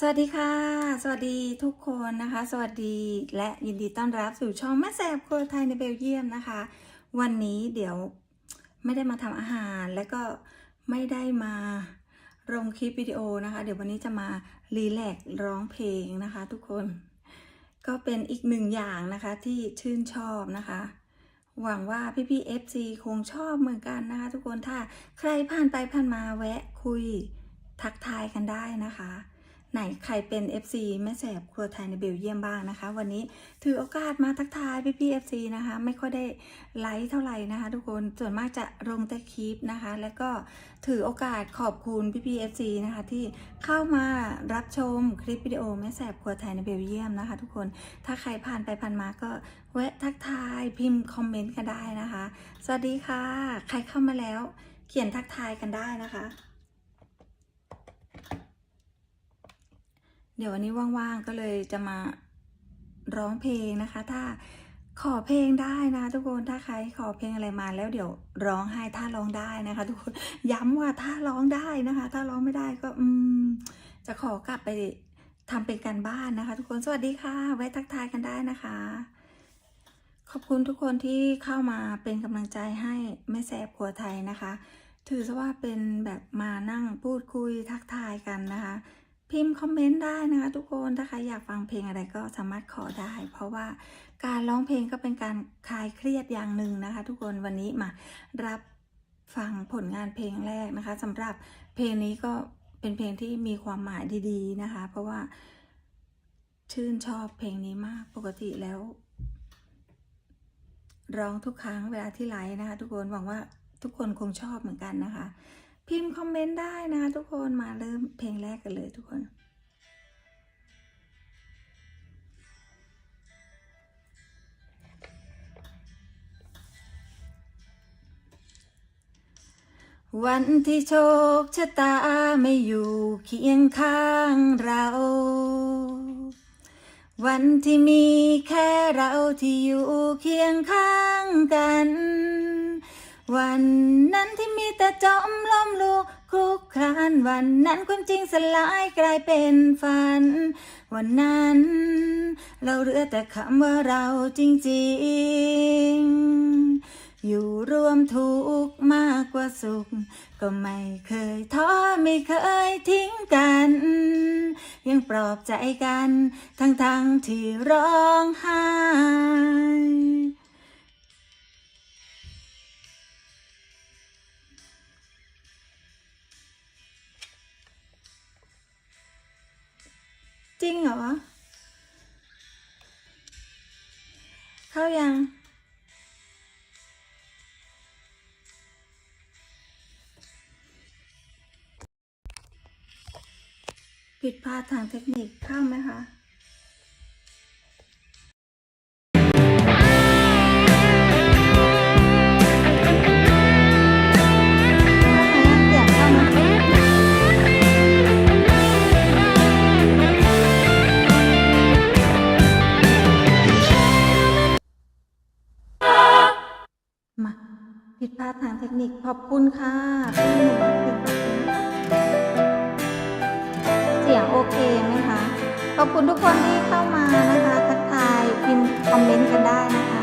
สวัสดีค่ะ สวัสดีทุกคนนะคะ สวัสดีและยินดีต้อนรับสู่ช่องแม่แสบครัวไทยในเบลเยียมนะคะ วันนี้เดี๋ยวไม่ได้มาทำอาหารและก็ไม่ได้มาลงคลิปวิดีโอนะคะ เดี๋ยววันนี้จะมารีแลกซ์ร้องเพลงนะคะ ทุกคนก็เป็นอีกหนึ่งอย่างนะคะที่ชื่นชอบนะคะ หวังว่าพี่ๆ FC คงชอบเหมือนกันนะคะ ทุกคนถ้าใครผ่านไปผ่านมาแวะคุยทักทายกันได้นะคะ ไหนใครเป็น FC แม่แสบครัวไทยในเบลเยียมบ้างนะคะ วันนี้ถือโอกาสมาทักทายพี่ๆ FC นะคะ ไม่ค่อยได้ไลฟ์เท่าไหร่นะคะ ทุกคนส่วนมากจะลงแต่คลิปนะคะ แล้วก็ถือโอกาสขอบคุณพี่ๆ FC นะคะ ที่เข้ามารับชมคลิปวิดีโอแม่แสบครัวไทยในเบลเยียมนะคะ ทุกคนถ้าใครผ่านไปผ่านมาก็แวะทักทายพิมพ์คอมเมนต์กันได้นะคะ สวัสดีค่ะ ใครเข้ามาแล้วเขียนทักทายกันได้นะคะ เดี๋ยววันนี้ว่างๆก็เลยจะมาร้องเพลงนะคะ ถ้าขอเพลงได้นะ ทุกคนถ้าใครขอเพลงอะไรมาแล้วเดี๋ยวร้องให้ถ้าร้องได้นะคะ ทุกคนย้ำว่าถ้าร้องได้นะคะ ถ้าร้องไม่ได้ก็อืมจะขอกลับไปทำเป็นการบ้านนะคะ ทุกคนสวัสดีค่ะ ไว้ทักทายกันได้นะคะ ขอบคุณทุกคนที่เข้ามาเป็นกำลังใจให้แม่แสบครัวไทยนะคะ ถือซะว่าเป็นแบบมานั่งพูดคุยทักทายกันนะคะ พิมพ์คอมเมนต์ได้นะคะทุกคนถ้าใครอยากฟังเพลงอะไรก็สามารถขอได้ เพราะว่าการร้องเพลงก็เป็นการคลายเครียดอย่างหนึ่งนะคะ ทุกคนวันนี้มารับฟังผลงานเพลงแรกนะคะสำหรับเพลงนี้ก็เป็นเพลงที่มีความหมายดีๆนะคะ เพราะว่าชื่นชอบเพลงนี้มากปกติแล้ว ร้องทุกครั้งเวลาที่ไลฟ์นะคะ ทุกคนหวังว่าทุกคนคงชอบเหมือนกันนะคะ พิมพ์คอมเมนต์ได้นะทุกคนมาเริ่มเพลงแรกกันเลยทุกคนวันที่โชคชะตาไม่อยู่เคียงข้างเรา วันที่มีแค่เราที่อยู่เคียงข้างกัน วันนั้นที่มีแต่จอมล้มลุกคลุกคลานวันนั้นความจริงสลายกลายเป็นฝัน วันนั้น เราเหลือแต่คำว่าเราจริงๆ อยู่ร่วมทุกข์มากกว่าสุข ก็ไม่เคยท้อไม่เคยทิ้งกัน ยังปลอบใจกัน ทั้งๆที่ร้องไห้ จริงเหรอ เข้ายัง ผิดพลาดทางเทคนิคเข้าไหมคะาดทางเทคนิคขอบคุณค่ะพี่หนูเสียงโอเคไหมคะขอบคุณทุกคนที่เข้ามานะคะ ทักทายพิมพ์คอมเมนต์กันได้นะคะ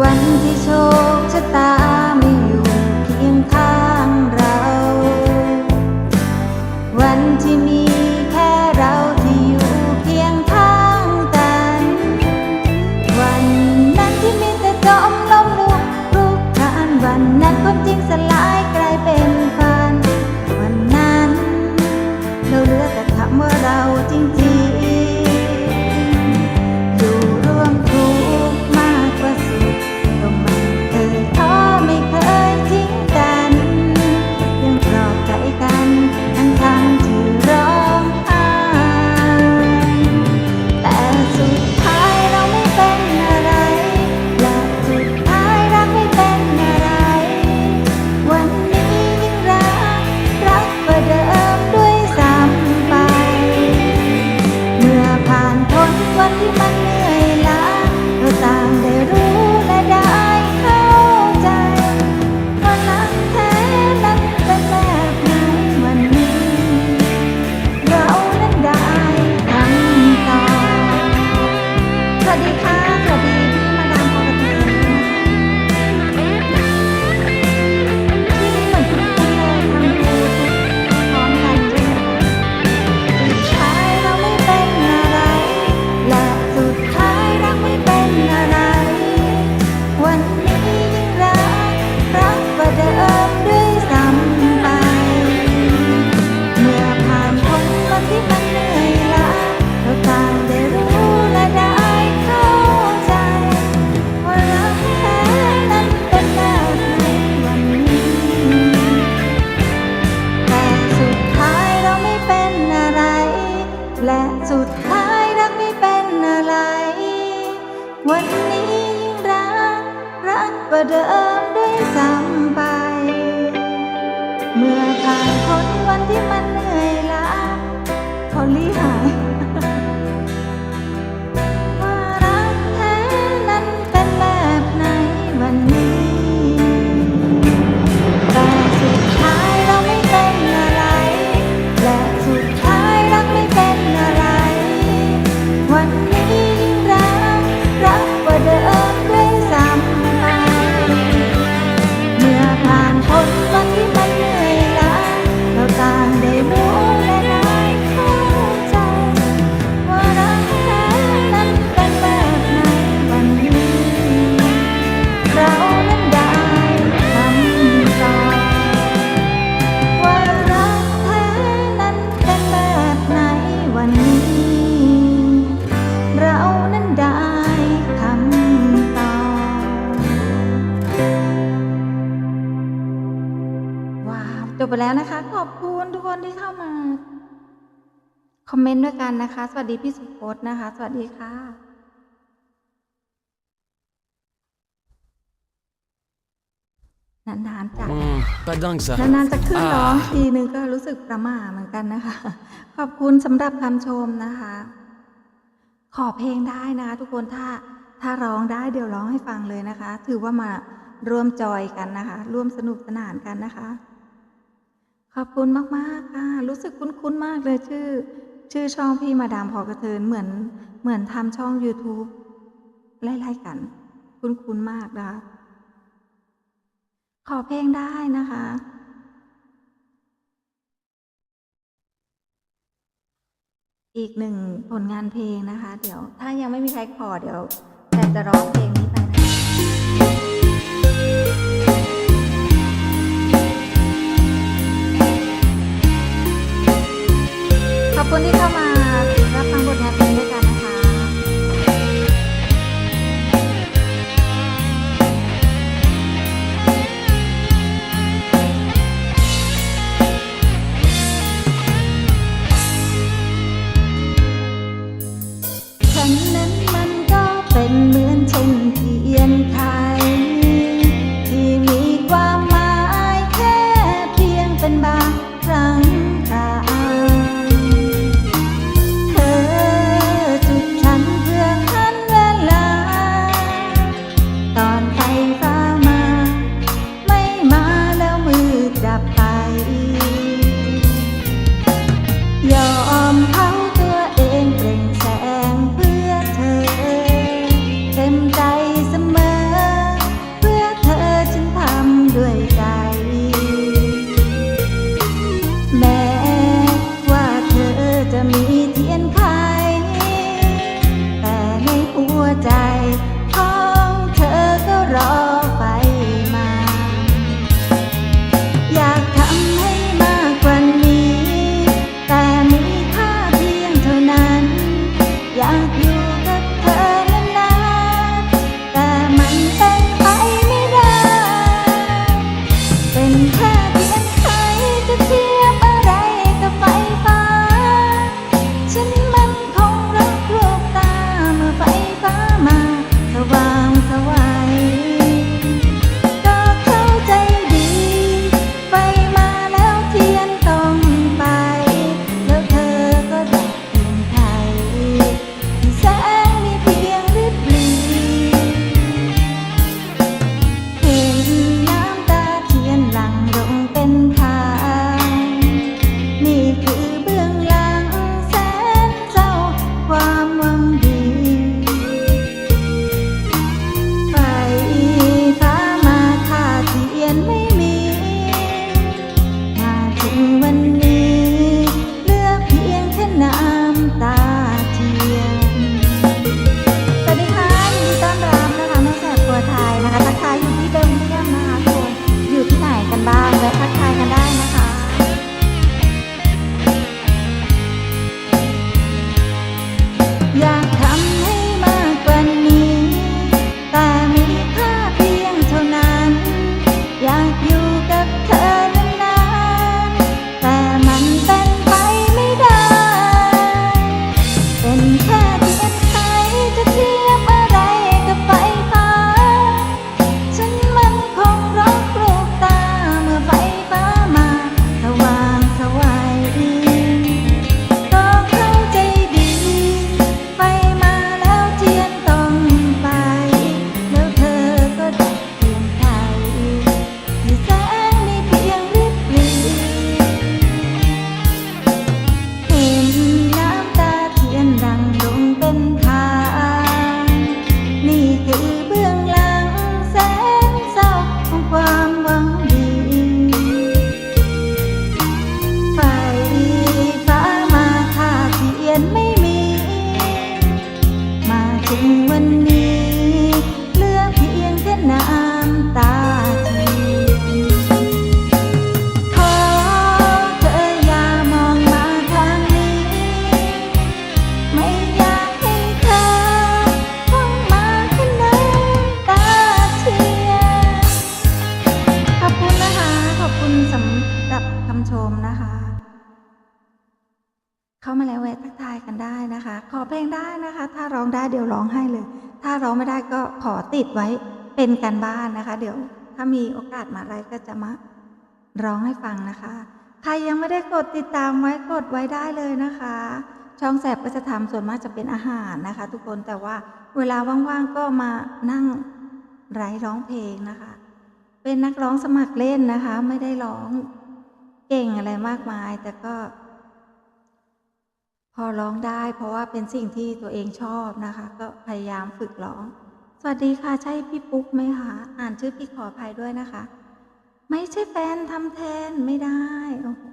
วันที่โชคชะตา อมเมนต์ด้วยกันนะคะ สวัสดีพี่สุพจน์นะคะ สวัสดีค่ะ นานๆจะ Mm, pas dingue ça. นานๆจะขึ้นร้องอ่าทีนึงก็รู้สึกประหม่าเหมือนกันนะคะ ขอบคุณสำหรับคำชมนะคะ ขอเพลงได้นะคะทุกคนถ้าถ้าร้องได้เดี๋ยวร้องให้ฟังเลยนะคะ ถือว่ามาร่วมจอยกันนะคะ ร่วมสนุกสนานกันนะคะ ขอบคุณมาก ๆ ค่ะ รู้สึกคุ้น ๆ มากเลยชื่อ ชื่อช่องพี่มาดามพอกระเทินเหมือนเหมือนทำช่อง YouTube ไล่ๆกัน คุ้นๆมากนะคะ ขอเพลงได้นะคะอีกหนึ่งผลงานเพลงนะคะ เดี๋ยวถ้ายังไม่มีใครขอเดี๋ยวแต่จะร้องเพลง ไว้เป็นการบ้านนะคะ เดี๋ยวถ้ามีโอกาสมาอะไรก็จะมาร้องให้ฟังนะคะ ใครยังไม่ได้กดติดตามไว้กดไว้ได้เลยนะคะ ช่องแสบก็จะทำส่วนมากจะเป็นอาหารนะคะ ทุกคนแต่ว่าเวลาว่างๆก็มานั่งไร้ร้องเพลงนะคะ เป็นนักร้องสมัครเล่นนะคะ ไม่ได้ร้องเก่งอะไรมากมาย แต่ก็ พอร้องได้ เพราะว่าเป็นสิ่งที่ตัวเองชอบนะคะ ก็พยายามฝึกร้อง วัสดีค่ะ ใช่พี่ปุ๊กไหมคะ อ่านชื่อพี่ขออภัยด้วยนะคะ ไม่ใช่แฟนทำแทนไม่ได้ โอ้โห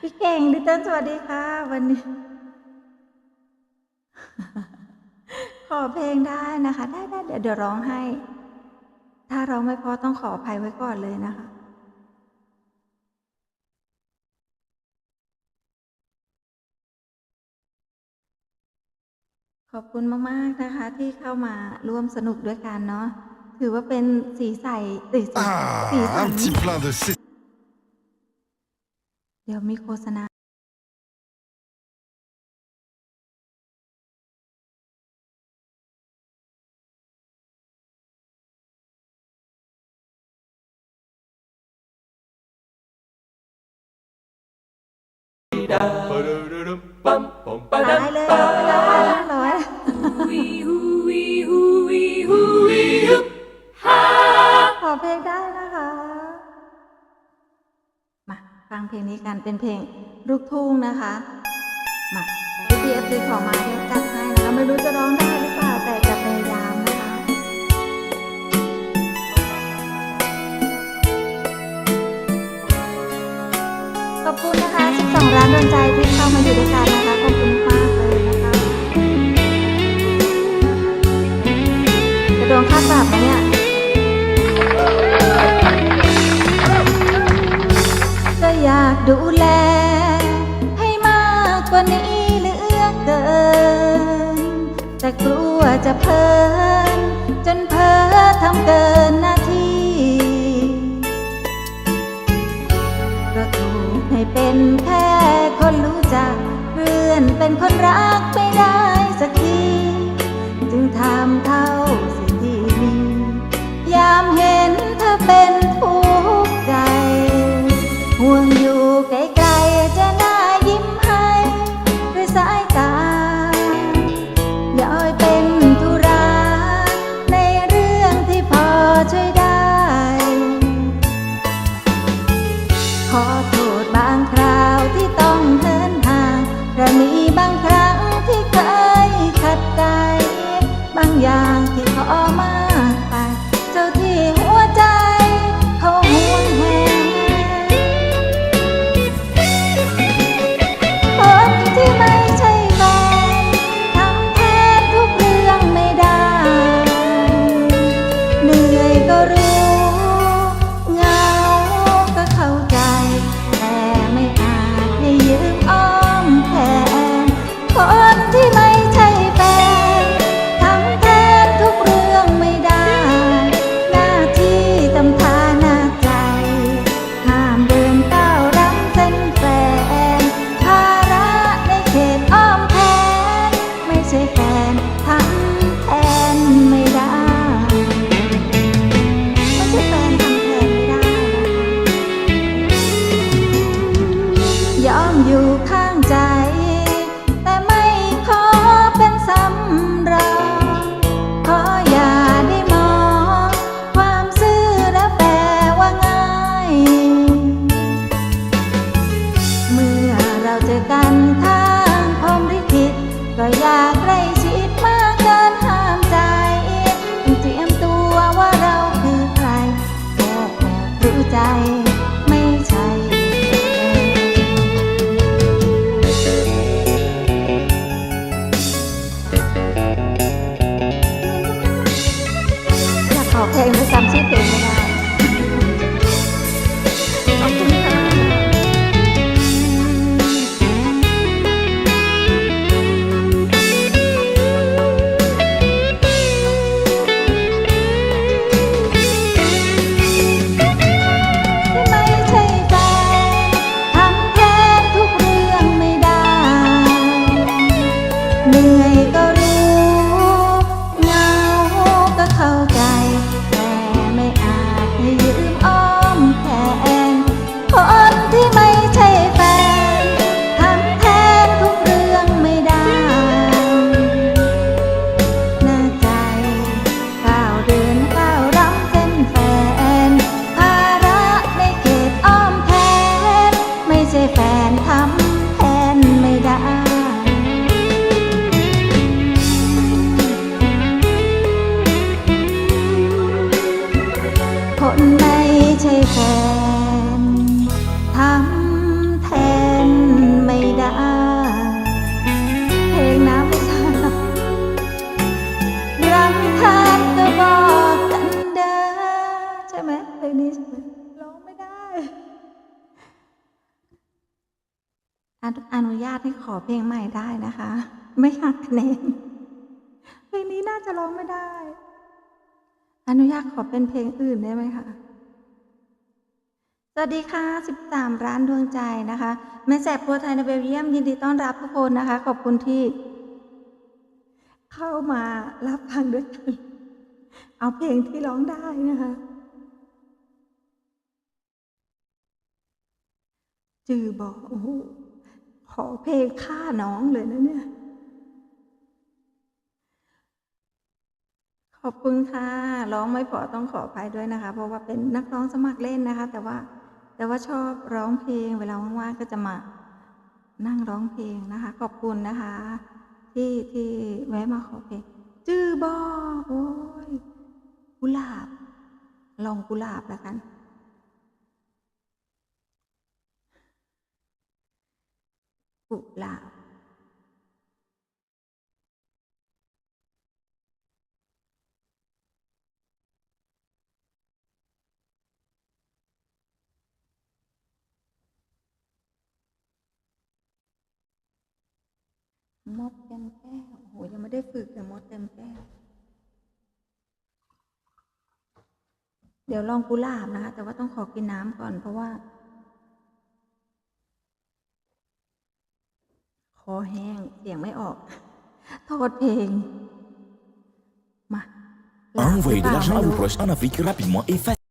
พี่เก่งดิเติ้ลสวัสดีค่ะ วันนี้ ขอเพลงได้นะคะ ได้ได้เดี๋ยวเดี๋ยวร้องให้ ถ้าร้องไม่พอต้องขออภัยไว้ก่อนเลยนะคะ อบคุณมาก ๆ นะคะ ที่เข้ามาร่วมสนุกด้วยกันเนาะถือว่าเป็นสีใสสีสัน Ah, สีสัน un petit plein de C. เดี๋ยวมีโฆษณา ได้เลยได้ ฟังเพลงนี้กันเป็นเพลงลูกทุ่งนะคะ มาพี่พีเอฟซีขอมาเดี๋ยวจัดให้นะคะไม่รู้จะร้องได้หรือเปล่าแต่จะพยายามนะคะขอบคุณนะคะ12ร้านดวงใจที่เข้ามาอยู่ด้วยกันนะคะ ดูแล ให้มากกว่านี้เหลือเกิน แต่กลัวจะเพลิน จนเพ้อทำเกินหน้าที่ก็ถูกให้เป็นแค่คนรู้จักเรื่อนเป็นคนรักไม่ได้สักที จึงทำเท่า ขอ อนุอนุญาตให้ขอเพลงใหม่ได้นะคะ ไม่หักคะแนนเพลงนี้น่าจะร้องไม่ได้ อนุญาตขอเป็นเพลงอื่นได้ไหมคะสวัสดีค่ะ 13 ร้านดวงใจนะคะแม่แสบโพธิ์ไทยในเบลเยียมยินดีต้อนรับทุกคนนะคะ ขอบคุณที่ เข้ามารับฟังด้วยกันเอาเพลงที่ร้องได้นะคะจือบอกโอ้โห ขอเพลงฆ่าน้องเลยนะเนี่ย ขอบคุณค่ะร้องไม่พอต้องขออภัยด้วยนะคะ เพราะว่าเป็นนักร้องสมัครเล่นนะคะ แต่ว่าแต่ว่าชอบร้องเพลงเวลาว่างๆก็จะมานั่งร้องเพลงนะคะ ขอบคุณนะคะ ที่ที่แวะมาขอเพลง จื้อบอโอ้ยกุหลาบ ลองกุหลาบแล้วกัน กุหลาบมดเต็มแก้วโอ้โหยังไม่ได้ฝึกแต่มดเต็มแก้ว เดี๋ยวลองกุหลาบนะคะ แต่ว่าต้องขอกินน้ำก่อนเพราะว่า อแห้ง เสียงไม่ออก โทษเพลง มาหลาบหรือ Envoyez เป de ล่า l'argent ไม่ à vos รู้ proches en Afrique rapidement et facilement.